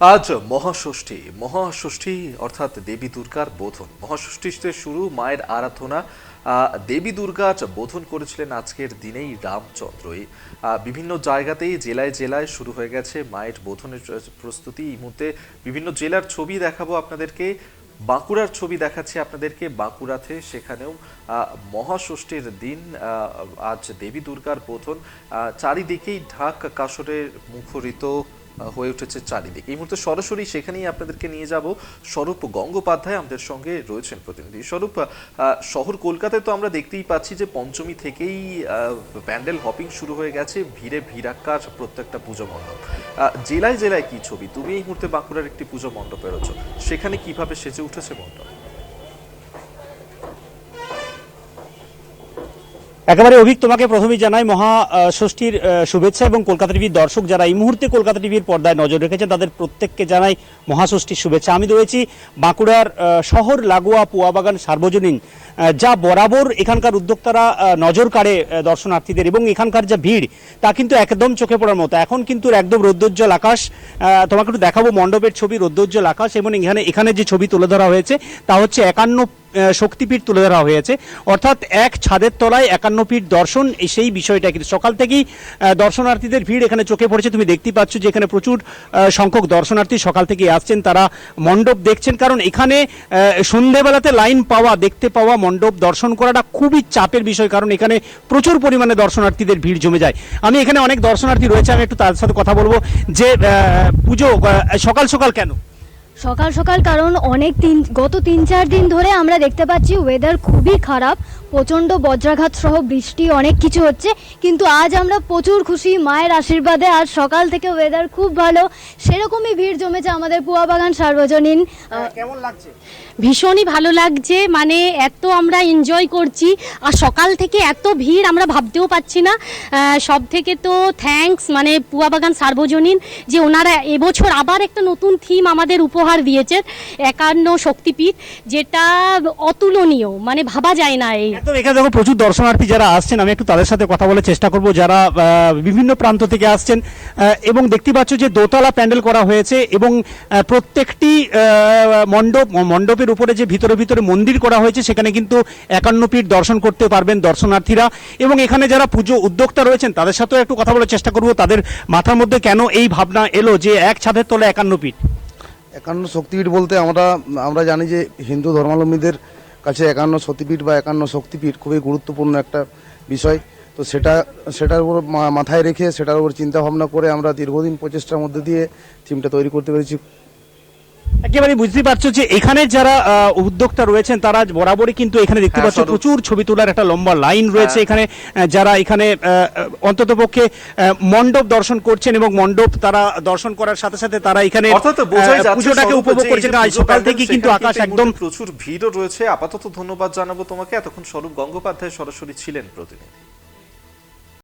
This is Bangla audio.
আজ মহাষষ্ঠী। মহাষষ্ঠী অর্থাৎ দেবী দুর্গার বোধন। মহাষষ্ঠীতে শুরু মায়ের আরাধনা। দেবী দুর্গা আজ বোধন করেছিলেন আজকের দিনেই রামচন্দ্রই আহ, বিভিন্ন জায়গাতেই জেলায় জেলায় শুরু হয়ে গেছে মায়ের বোধনের প্রস্তুতি। এই মুহূর্তে বিভিন্ন জেলার ছবি দেখাবো আপনাদেরকে। বাঁকুড়ার ছবি দেখাচ্ছি আপনাদেরকে বাঁকুড়াতে। সেখানেও মহাষষ্ঠীর দিন আজ দেবী দুর্গার বোধন। চারিদিকেই ঢাক কাসরে মুখরিত হয়ে উঠেছে চারিদিক। এই মুহূর্তে সরাসরি সেখানেই আপনাদেরকে নিয়ে যাব। স্বরূপ গঙ্গোপাধ্যায় আমাদের সঙ্গে রয়েছেন প্রতিনিধি। স্বরূপ শহর কলকাতায় তো আমরা দেখতেই পাচ্ছি যে পঞ্চমী থেকেই প্যান্ডেল হপিং শুরু হয়ে গেছে, ভিড়ে ভিড়াক্কার প্রত্যেকটা পুজো মণ্ডপ। জেলায় জেলায় কি ছবি? তুমি এই মুহূর্তে বাঁকুড়ার একটি পুজো মণ্ডপে রয়েছো। সেখানে কীভাবে সেজে উঠেছে মণ্ডপ? একেবারে অভিক তোমাকে প্রথমেই জানাই, মহা ষষ্ঠীর শুভেচ্ছা এবং কলকাতা টিভির দর্শক যারা এই মুহূর্তে কলকাতা টিভির পর্দায় নজর রেখেছেন, তাদের প্রত্যেককে জানাই মহাষষ্ঠীর শুভেচ্ছা। আমি রয়েছি বাঁকুড়ার শহর লাগোয়া পুয়াবাগান সার্বজনীন যা বরাবর এখানকার উদ্যোক্তারা নজর কাড়ে দর্শনার্থীদের এবং এখানকার যা ভিড়, তা কিন্তু একদম চোখে পড়ার মতো। এখন কিন্তু একদম রৌদ্রোজ্জ্বল আকাশ তোমাকে একটু দেখাবো মণ্ডপের ছবি রৌদ্রোজ্জ্বল আকাশ এবং এখানে এখানে যে ছবি তুলে ধরা হয়েছে, তা হচ্ছে একান্ন শক্তিপীঠ তুলে ধরা হয়েছে। অর্থাৎ এক ছাদের তলায় একান্ন পীঠ দর্শন সেই বিষয়টা কিন্তু সকাল থেকেই দর্শনার্থীদের ভিড় এখানে চোখে পড়েছে। তুমি দেখতেই পাচ্ছ যে এখানে প্রচুর সংখ্যক দর্শনার্থী সকাল থেকে আসছেন। তারা মণ্ডপ দেখছেন, কারণ এখানে সন্ধেবেলাতে লাইন পাওয়া, দেখতে পাওয়া, মণ্ডপ দর্শন করাটা খুবই চাপের বিষয়, কারণ এখানে প্রচুর পরিমাণে দর্শনার্থীদের ভিড় জমে যায়। আমি এখানে অনেক দর্শনার্থী রয়েছে, আমি একটু তার সাথে কথা বলব যে পুজো সকাল সকাল কেন? সকাল সকাল কারণ অনেক তিন গত তিন চার দিন ধরে আমরা দেখতে পাচ্ছি ওয়েদার খুবই খারাপ। প্রচণ্ড বজ্রাঘাত সহ বৃষ্টি অনেক কিছু হচ্ছে। কিন্তু আজ আমরা প্রচুর খুশি মায়ের আশীর্বাদে আজ সকাল থেকে ওয়েদার খুব ভালো। সেরকমই ভিড় জমেছে আমাদের পুয়াবাগান সার্বজনীন। আহ, কেমন লাগছে? ভীষণই ভালো লাগছে মানে এত আমরা এনজয় করছি আর সকাল থেকে এত ভিড় আমরা ভাবতেও পাচ্ছি না। সব থেকে তো থ্যাঙ্কস মানে পুয়াবাগান সার্বজনীন যে ওনারা এবছর আবার একটা নতুন থিম আমাদের উপহার দিয়েছেন একান্ন শক্তিপীঠ, যেটা অতুলনীয় মানে ভাবা যায় না এই। একদম, এখানে দেখো প্রচুর দর্শনার্থী যারা আসছেন, আমি একটু তাদের সাথে কথা বলার চেষ্টা করব, যারা বিভিন্ন প্রান্ত থেকে আসছেন এবং দেখতে পাচ্ছ যে দোতলা প্যান্ডেল করা হয়েছে এবং প্রত্যেকটি মণ্ডপ, মণ্ডপের উপরে যে ভিতরে ভিতরে মন্দির করা হয়েছে, সেখানে কিন্তু একান্ন পীঠ দর্শন করতে পারবেন দর্শনার্থীরা। এবং এখানে যারা পুজো উদ্যোক্তা রয়েছেন, তাদের সাথেও একটু কথা বলার চেষ্টা করব, তাদের মাথার মধ্যে কেন এই ভাবনা এলো যে এক ছাদের তলে একান্ন পীঠ? একান্ন শক্তিপীঠ বলতে আমরা আমরা জানি যে হিন্দু ধর্মাবলম্বীদের কাছে একান্ন সতীপীঠ বা একান্ন শক্তিপীঠ খুবই গুরুত্বপূর্ণ একটা বিষয়। তো সেটা, সেটার উপর মাথায় রেখে সেটার উপর চিন্তা ভাবনা করে আমরা দীর্ঘদিন প্রচেষ্টার মধ্যে দিয়ে থিমটা তৈরি করতে পেরেছি। একেবারে বুঝতে পারছ যে এখানে যারা উদ্যোক্তা রয়েছেন তারা বরাবরই কিন্তু এখানে দেখতে হ্যাঁ, পাচ্ছ প্রচুর ছবি তোলার একটা লম্বা লাইন রয়েছে হ্যাঁ। এখানে আহ, যারা এখানে অন্তত পক্ষে মণ্ডপ দর্শন করছেন এবং মণ্ডপ তারা দর্শন করার সাথে সাথে তারা এখানে পুজোটাকে উপভোগ করছেন। আজ সকাল থেকে কিন্তু আকাশ একদম প্রচুর ভিড়ও রয়েছে। আপাতত ধন্যবাদ জানাব তোমাকে। এতক্ষণ স্বরূপ গঙ্গোপাধ্যায় সরাসরি ছিলেন প্রতিনিধি